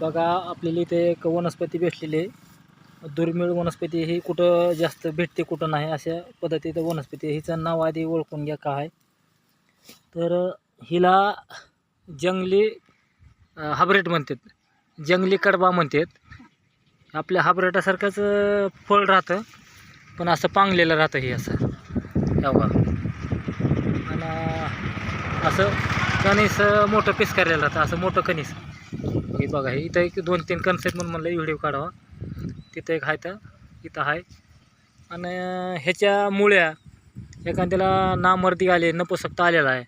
बघा आपल्याला इथे एक वनस्पती भेटलेली आहे. दुर्मिळ वनस्पती ही कुठं जास्त भेटते कुठं नाही अशा पद्धतीचं वनस्पती हिचं नाव आधी ओळखून घ्या काय तर हिला जंगली हाब्रेट म्हणतात. जंगली कडबा म्हणतात. आपल्या हाब्रेटासारखंच फळ राहतं पण असं पांगलेलं राहतं हे असं. या बघा. आणि असं कणीस मोठं पिसकारलेलं राहतं असं मोठं कणीस. हे बघा हे इथं एक दोन तीन कणस आहेत म्हणून म्हणलं व्हिडिओ काढावा. तिथं एक आहे तर इथं आहे. आणि ह्याच्या मुळ्या एखाद्याला नामर्दी आले नपुसकता आलेला आहे.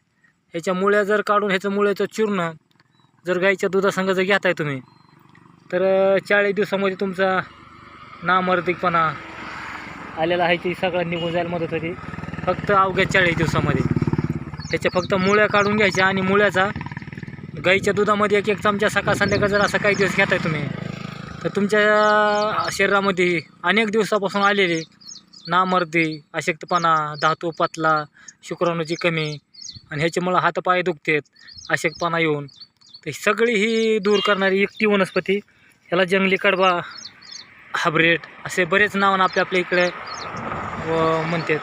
ह्याच्या मुळ्या जर काढून ह्याचं मुळ्याचं चूर्ण जर गाईच्या दुधासंग जर घेताय तुम्ही तर चाळीस दिवसामध्ये तुमचा नामर्दिकपणा आलेला आहे ती सगळं निघून जायला मदत होती फक्त अवघ्या चाळीस दिवसामध्ये. त्याच्या फक्त मुळ्या काढून घ्यायच्या आणि मुळ्याचा गाईच्या दुधामध्ये एक एक चमचा सकाळ संध्याकाळ जर असं काही दिवस घेताय तुम्ही तर तुमच्या शरीरामध्ये अनेक दिवसापासून आलेले नामर्दी अशक्तपणा धातू पतला शुक्राणूची कमी आणि ह्याच्यामुळं हातपाय दुखतेत अशक्तपणा येऊन. तर ही सगळी ही दूर करणारी एकटी वनस्पती ह्याला जंगली कडबा हाब्रेट असे बरेच नावं आपल्या आपल्या इकडे व म्हणतात.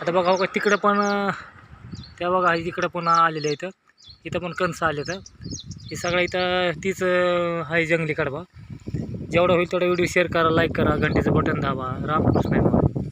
आता बघा बघा तिकडं पण त्या बघा इकडं पण आलेले आहेत. इथं इथं पण कणसं आले तर हे सगळं इथं तीच आहे जंगली कडबा जेवढं होईल तेवढा व्हिडिओ शेअर करा लाईक करा घंटेचं बटन दाबा. रामकृष्ण आहे.